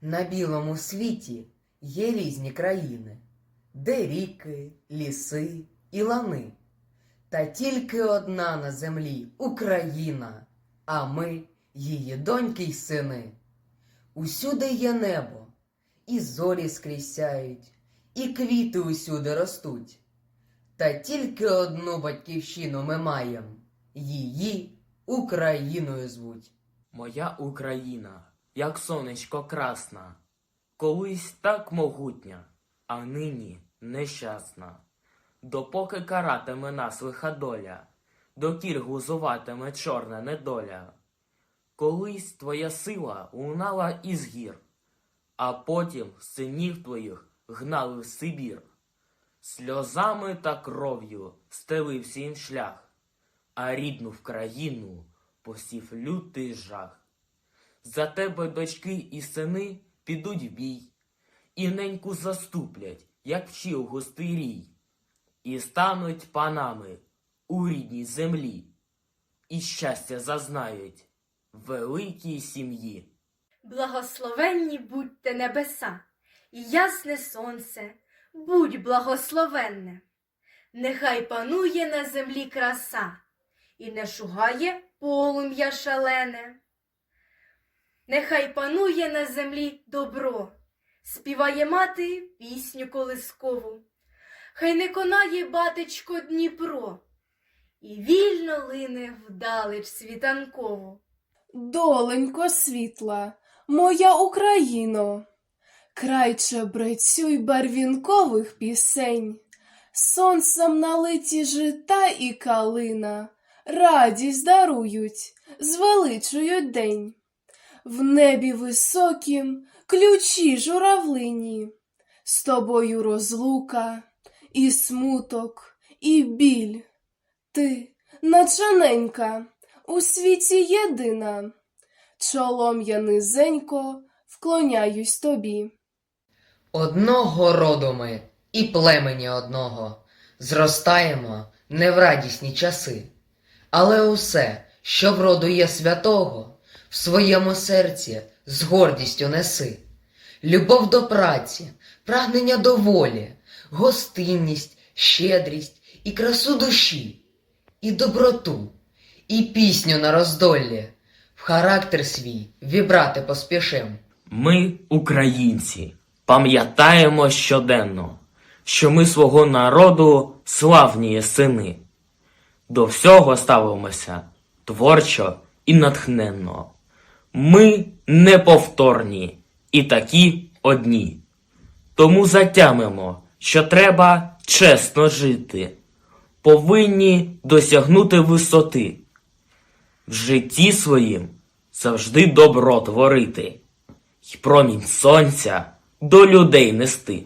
На білому світі є різні країни, де ріки, ліси і лани. Та тільки одна на землі Україна, а ми її доньки й сини. Усюди є небо, і зорі скрізь сяють, і квіти усюди ростуть. Та тільки одну батьківщину ми маєм, її Україною звуть. Моя Україна, як сонечко красна, колись так могутня, а нині нещасна. Допоки каратиме нас лиха доля, докір глузуватиме чорна недоля. Колись твоя сила лунала із гір, а потім синів твоїх гнали в Сибір. Сльозами та кров'ю стелився їм шлях, а рідну в країну посів лютий жах. За тебе дочки і сини підуть в бій, і неньку заступлять, як вчив густий рій, і стануть панами у рідній землі, і щастя зазнають великій сім'ї. Благословенні будьте небеса, і ясне сонце, будь благословенне. Нехай панує на землі краса, і не шугає полум'я шалене. Нехай панує на землі добро, співає мати пісню колискову. Хай не конає батечко Дніпро, і вільно лине вдалеч світанкову. Доленько світла, моя Україно, край чебрецю й барвінкових пісень, сонцем налиті жита і калина, радість дарують, звеличують день. В небі високім ключі журавлині, з тобою розлука, і смуток, і біль. Ти, начаненька, у світі єдина, чолом я низенько вклоняюсь тобі. Одного роду ми і племені одного, зростаємо не в радісні часи, але усе, що в роду є святого, своєму серці з гордістю неси. Любов до праці, прагнення до волі, гостинність, щедрість і красу душі, і доброту, і пісню на роздоллі, в характер свій вібрати поспішим. Ми, українці, пам'ятаємо щоденно, що ми свого народу славні сини. До всього ставимося творчо і натхненно. Ми неповторні і такі одні. Тому затямимо, що треба чесно жити, повинні досягнути висоти, в житті своїм завжди добро творити й промінь сонця до людей нести.